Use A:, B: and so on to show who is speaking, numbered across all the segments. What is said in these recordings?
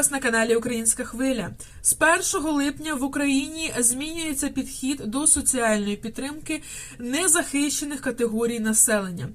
A: вас на каналі Українська Хвиля. З 1 липня в Україні змінюється підхід до соціальної підтримки незахищених категорій населення.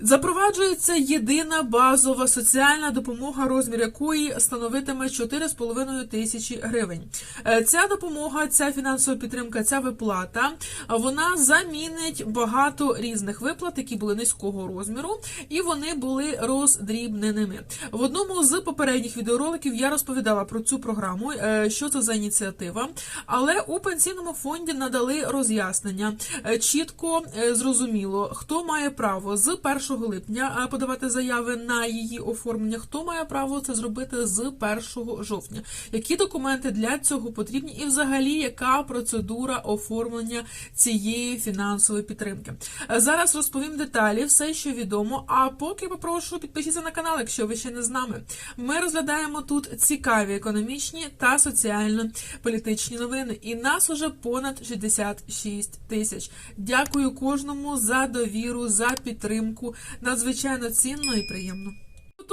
A: Запроваджується єдина базова соціальна допомога, розмір якої становитиме 4,5 тисячі гривень. Е, Ця допомога, ця фінансова підтримка, ця виплата вона замінить багато різних виплат, які були низького розміру, і вони були роздрібненими. В одному з попередніх відеороликів я розповідала про цю програму, е, що це за ініціатива. Але у пенсійному фонді надали роз'яснення е, чітко е, зрозуміло, хто має право з 1 липня е, подавати заяви на її оформлення, хто має право це зробити з 1 жовтня. Які документи для цього потрібні, і взагалі яка процедура оформлення цієї фінансової підтримки? Е, Зараз розповім деталі, все, що відомо. А поки попрошу підпишіться на канал, якщо ви ще не з нами. Ми розглядаємо тут цікаві економічні та соціально-політичні новини. І нас уже понад 66 тисяч. Дякую кожному за довіру, за підтримку. Надзвичайно цінно і приємно.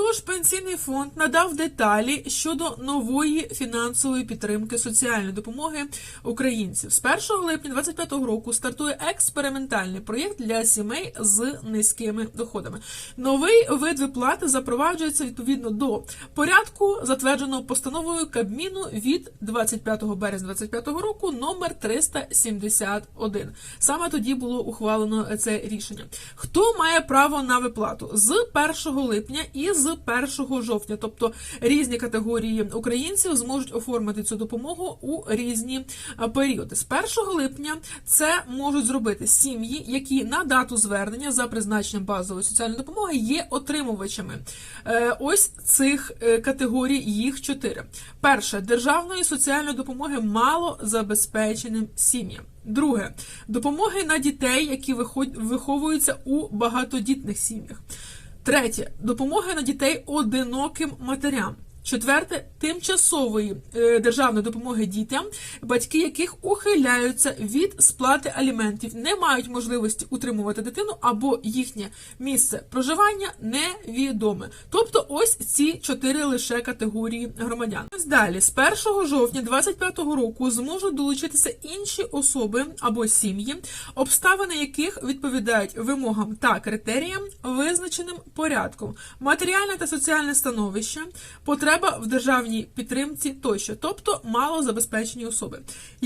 A: Тож пенсійний фонд надав деталі щодо нової фінансової підтримки соціальної допомоги українців. З 1 липня 2025 року стартує експериментальний проєкт для сімей з низькими доходами. Новий вид виплати запроваджується відповідно до порядку, затвердженого постановою Кабміну від 25 березня 2025 року номер 371. Саме тоді було ухвалено це рішення. Хто має право на виплату з 1 липня і з 1 жовтня, тобто різні категорії українців зможуть оформити цю допомогу у різні періоди. З 1 липня це можуть зробити сім'ї, які на дату звернення за призначенням базової соціальної допомоги є отримувачами. Е, Ось цих е, категорій їх чотири. Перше державної соціальної допомоги малозабезпеченим сім'ям. Друге допомоги на дітей, які виховуються у багатодітних сім'ях. Третє допомога на дітей одиноким матерям. Четверте тимчасової е, державної допомоги дітям, батьки яких ухиляються від сплати аліментів, не мають можливості утримувати дитину або їхнє місце проживання невідоме. Тобто, ось ці чотири лише категорії громадян. Далі, з 1 жовтня 2025 року зможуть долучитися інші особи або сім'ї, обставини яких відповідають вимогам та критеріям, визначеним порядком, матеріальне та соціальне становище, потреба в державній підтримці тощо, тобто малозабезпечені особи.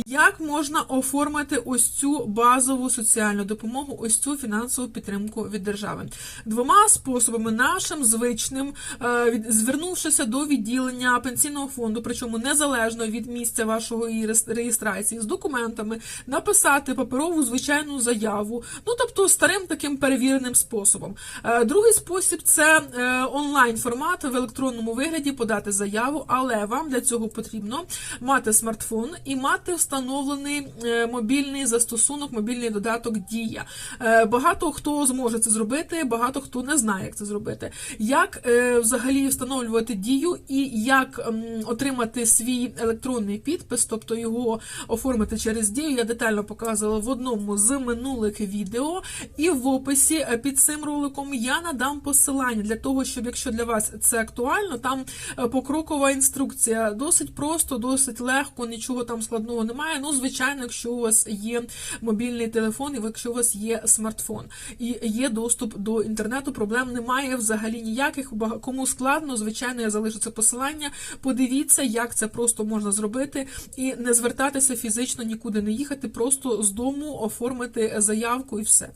A: Як можна оформити ось цю базову соціальну допомогу, ось цю фінансову підтримку від держави? Двома способами нашим звичним, е, звернувшися до відділення пенсійного фонду, причому незалежно від місця вашої реєстрації, з документами, написати паперову звичайну заяву, ну тобто старим таким перевіреним способом. Е, Другий спосіб це е, онлайн формат в електронному вигляді подати заяву, але вам для цього потрібно мати смартфон і мати встановлений е, мобільний застосунок, мобільний додаток Дія. Е, Багато хто зможе це зробити, багато хто не знає, як це зробити. Як е, взагалі встановлювати дію і як отримати свій електронний підпис, тобто його оформити через дію, я детально показувала в одному з минулих відео. І в описі під цим роликом я надам посилання для того, щоб якщо для вас це актуально, там покрокова інструкція. Досить просто, досить легко, нічого там складного немає. Ну, звичайно, якщо у вас є мобільний телефон, і якщо у вас є смартфон і є доступ до інтернету, проблем немає взагалі ніяких. Кому складно, звичайно, я залишу це посилання. Подивіться, як це просто можна зробити, і не звертатися фізично нікуди не їхати, просто з дому оформити заявку і все.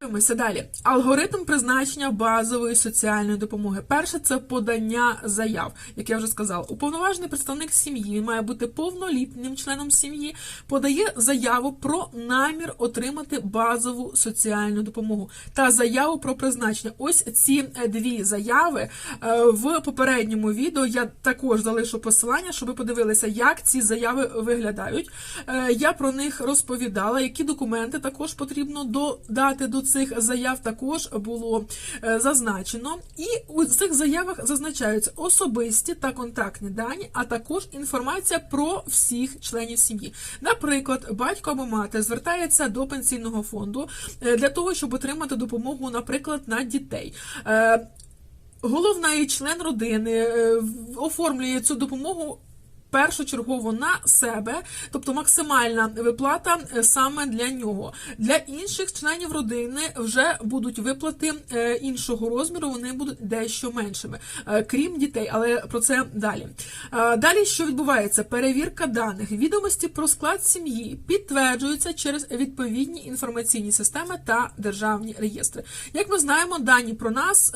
A: Дивимося далі. Алгоритм призначення базової соціальної допомоги. Перше це подання заяв, як я вже сказала. Уповноважений представник сім'ї він має бути повнолітнім членом сім'ї, подає заяву про намір отримати базову соціальну допомогу та заяву про призначення. Ось ці е, дві заяви е, в попередньому відео. Я також залишу посилання, щоб ви подивилися, як ці заяви виглядають. Е, Я про них розповідала, які документи також потрібно додати до цих заяв. Також було е, зазначено. І у цих заявах зазначаються особисті та контактні дані, а також інформація про всіх членів сім'ї. Наприклад, батько або мати звертається до пенсійного фонду е, для того, щоб отримати допомогу, наприклад, на дітей. Е, головна і член родини оформлює цю допомогу. Першочергово на себе, тобто максимальна виплата е, саме для нього. Для інших членів родини вже будуть виплати е, іншого розміру, вони будуть дещо меншими, е, крім дітей, але про це далі. Далі що відбувається? Перевірка даних. Відомості про склад сім'ї підтверджуються через відповідні інформаційні системи та державні реєстри. Як ми знаємо, дані про нас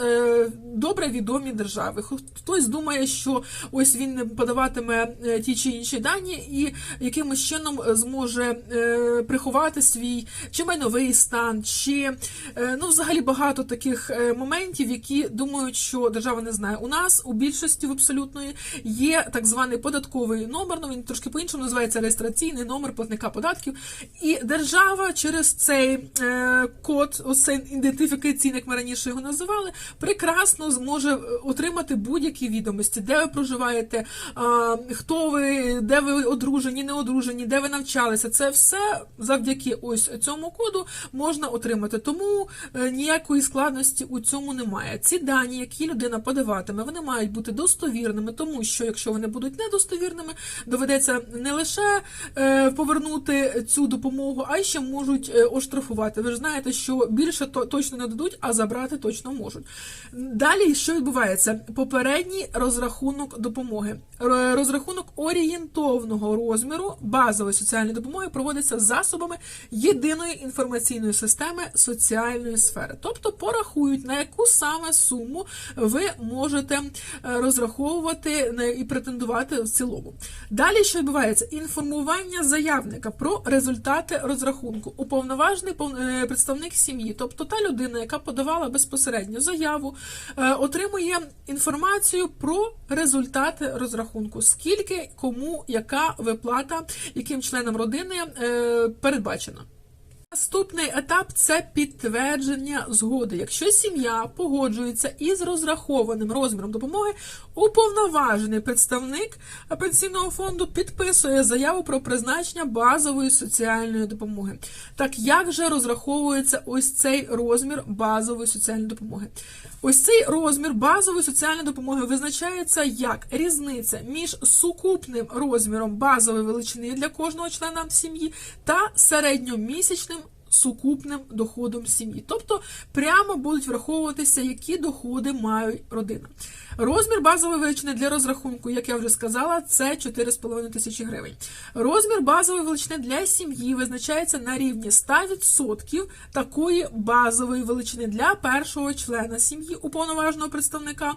A: добре відомі держави. Хтось думає, що ось він не подаватиме ті чи інші дані і якимось чином е, зможе е, приховати свій чи майновий стан, чи е, ну взагалі багато таких е, моментів, які думають, що держава не знає. У нас у більшості в абсолютної є так званий податковий номер. Ну він трошки по-іншому називається реєстраційний номер платника податків. І держава через цей е, код, ось цей ідентифікаційний, як ми раніше його називали, прекрасно зможе е, отримати будь-які відомості, де ви проживаєте, а, хто ви, де ви одружені, не одружені, де ви навчалися. Це все завдяки ось цьому коду можна отримати. Тому е, ніякої складності у цьому немає. Ці дані, які людина подаватиме, вони мають бути достовірними, тому що якщо вони будуть недостовірними, доведеться не лише е, повернути цю допомогу, а й ще можуть е, оштрафувати. Ви ж знаєте, що більше то точно не дадуть, а забрати точно можуть. Далі що відбувається? Попередній розрахунок допомоги. Р- Розрахунок орієнтовного розміру базової соціальної допомоги проводиться засобами єдиної інформаційної системи соціальної сфери. Тобто порахують, на яку саме суму ви можете е, розраховувати і претендувати в цілому. Далі що відбувається? Інформування заявника про результати розрахунку. Уповноважений пов- е, представник сім'ї, тобто та людина, яка подавала безпосередньо заяву, е, отримує інформацію про результати розрахунку, скільки кому яка виплата, яким членам родини е, передбачена. Наступний етап це підтвердження згоди. Якщо сім'я погоджується із розрахованим розміром допомоги, уповноважений представник пенсійного фонду підписує заяву про призначення базової соціальної допомоги. Так як же розраховується ось цей розмір базової соціальної допомоги? Ось цей розмір базової соціальної допомоги визначається як різниця між сукупним розміром базової величини для кожного члена сім'ї та середньомісячним сукупним доходом сім'ї. Тобто прямо будуть враховуватися, які доходи має родина. Розмір базової величини для розрахунку, як я вже сказала, це 4,5 тисячі гривень. Розмір базової величини для сім'ї визначається на рівні 100% такої базової величини для першого члена сім'ї уповноваженого представника.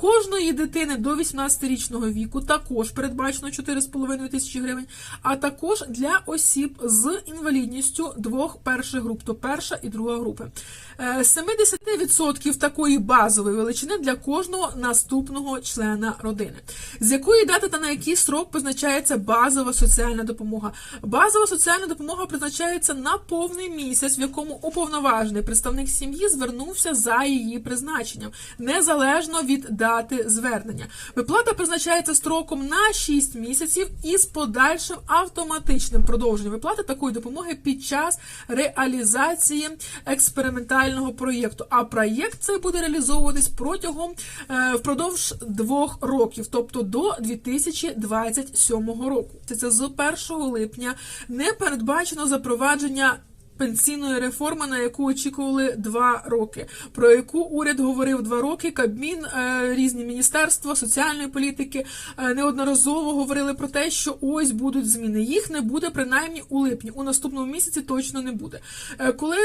A: Кожної дитини до 18-річного віку також передбачено 4,5 тисячі гривень, а також для осіб з інвалідністю двох перших груп, то перша і друга групи. Е, 70% такої базової величини для кожного наступного члена родини. З якої дати та на який срок призначається базова соціальна допомога? Базова соціальна допомога призначається на повний місяць, в якому уповноважений представник сім'ї звернувся за її призначенням, незалежно від дати звернення. Виплата призначається строком на 6 місяців із подальшим автоматичним продовженням виплати такої допомоги під час реалізації експериментального проєкту. А проєкт цей буде реалізовуватись протягом е, впродовж двох років, тобто до 2027 року. Це з 1 липня не передбачено запровадження пенсійної реформи, на яку очікували два роки, про яку уряд говорив два роки. Кабмін, е, різні міністерства соціальної політики е, неодноразово говорили про те, що ось будуть зміни. Їх не буде принаймні у липні. У наступному місяці точно не буде. Е, Коли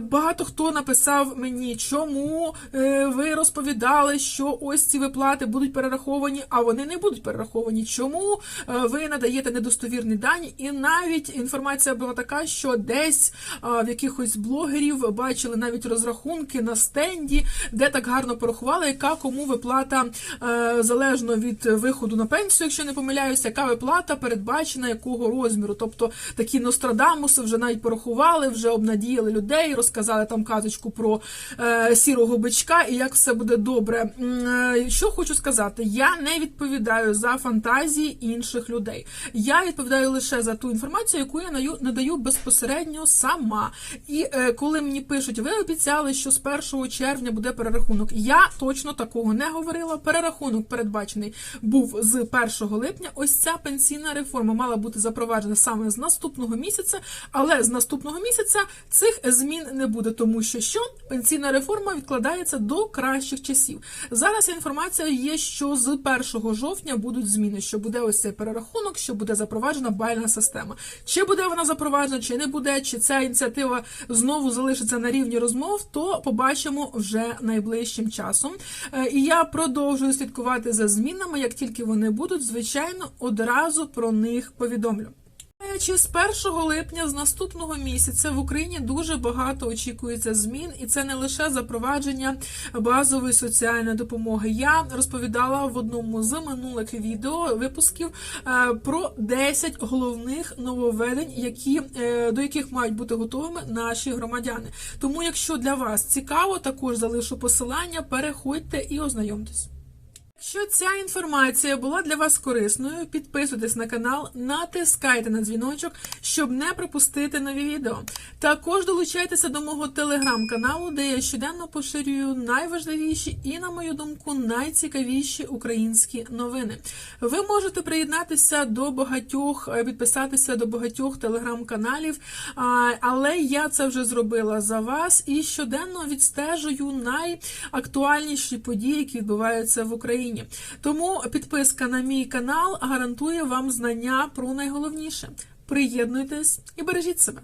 A: багато хто написав мені, чому ви розповідали, що ось ці виплати будуть перераховані, а вони не будуть перераховані. Чому ви надаєте недостовірні дані? І навіть інформація була така, що десь в якихось блогерів бачили навіть розрахунки на стенді, де так гарно порахували, яка кому виплата е, залежно від виходу на пенсію, якщо не помиляюся, яка виплата передбачена якого розміру. Тобто такі Нострадамуси вже навіть порахували, вже обнадіяли людей, розказали там казочку про е, сірого бичка і як все буде добре. Е, Що хочу сказати, я не відповідаю за фантазії інших людей. Я відповідаю лише за ту інформацію, яку я надаю безпосередньо сама. І е, коли мені пишуть, ви обіцяли, що з 1 червня буде перерахунок. Я точно такого не говорила. Перерахунок передбачений був з 1 липня. Ось ця пенсійна реформа мала бути запроваджена саме з наступного місяця, але з наступного місяця цих змін не буде, тому що що пенсійна реформа відкладається до кращих часів. Зараз інформація є, що з 1 жовтня будуть зміни, що буде ось цей перерахунок, що буде запроваджена бальна система. Чи буде вона запроваджена, чи не буде, чи ця ініціатива знову залишиться на рівні розмов, то побачимо вже найближчим часом. Е, І я продовжую слідкувати за змінами. Як тільки вони будуть, звичайно, одразу про них повідомлю. Чи з 1 липня з наступного місяця в Україні дуже багато очікується змін, і це не лише запровадження базової соціальної допомоги. Я розповідала в одному з минулих відео випусків е, про 10 головних нововведень, які е, до яких мають бути готовими наші громадяни. Тому, якщо для вас цікаво, також залишу посилання, переходьте і ознайомтесь. Якщо ця інформація була для вас корисною, підписуйтесь на канал, натискайте на дзвіночок, щоб не пропустити нові відео. Також долучайтеся до мого телеграм-каналу, де я щоденно поширюю найважливіші і, на мою думку, найцікавіші українські новини. Ви можете приєднатися до багатьох, е, підписатися до багатьох телеграм-каналів, але я це вже зробила за вас і щоденно відстежую найактуальніші події, які відбуваються в Україні. Тому підписка на мій канал гарантує вам знання про найголовніше. Приєднуйтесь і бережіть себе.